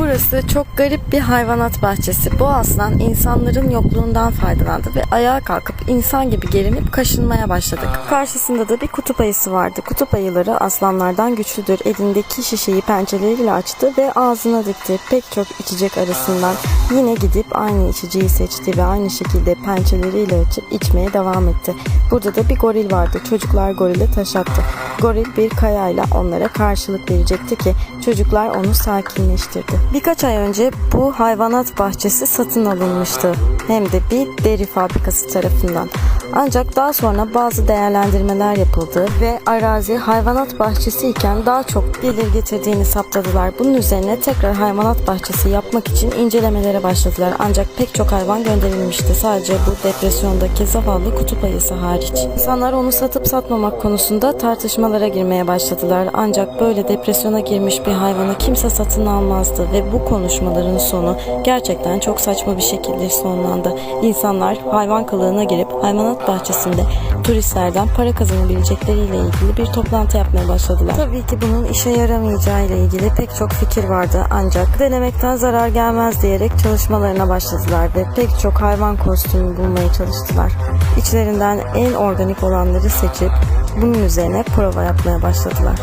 Burası çok garip bir hayvanat bahçesi. Bu aslan insanların yokluğundan faydalandı ve ayağa kalkıp insan gibi gerilip kaşınmaya başladı. Karşısında da bir kutup ayısı vardı. Kutup ayıları aslanlardan güçlüdür. Elindeki şişeyi pençeleriyle açtı ve ağzına dikti. Pek çok içecek arasından yine gidip aynı içeceği seçti ve aynı şekilde pençeleriyle açıp içmeye devam etti. Burada da bir goril vardı. Çocuklar gorile taş attı. Goril bir kayayla onlara karşılık verecekti ki çocuklar onu sakinleştirdi. Birkaç ay önce bu hayvanat bahçesi satın alınmıştı. Hem de bir deri fabrikası tarafından. Ancak daha sonra bazı değerlendirmeler yapıldı ve arazi hayvanat bahçesi iken daha çok gelir getirdiğini saptadılar. Bunun üzerine tekrar hayvanat bahçesi yapmak için incelemelere başladılar. Ancak pek çok hayvan gönderilmişti. Sadece bu depresyondaki zavallı kutup ayısı hariç. İnsanlar onu satıp satmamak konusunda tartışmalara girmeye başladılar. Ancak böyle depresyona girmiş bir hayvanı kimse satın almazdı ve bu konuşmaların sonu gerçekten çok saçma bir şekilde sonlandı. İnsanlar hayvan kılığına girip hayvanat bahçesinde turistlerden para kazanabilecekleriyle ilgili bir toplantı yapmaya başladılar. Tabii ki bunun işe yaramayacağı ile ilgili pek çok fikir vardı ancak denemekten zarar gelmez diyerek çalışmalarına başladılar ve pek çok hayvan kostümü bulmaya çalıştılar. İçlerinden en organik olanları seçip bunun üzerine prova yapmaya başladılar.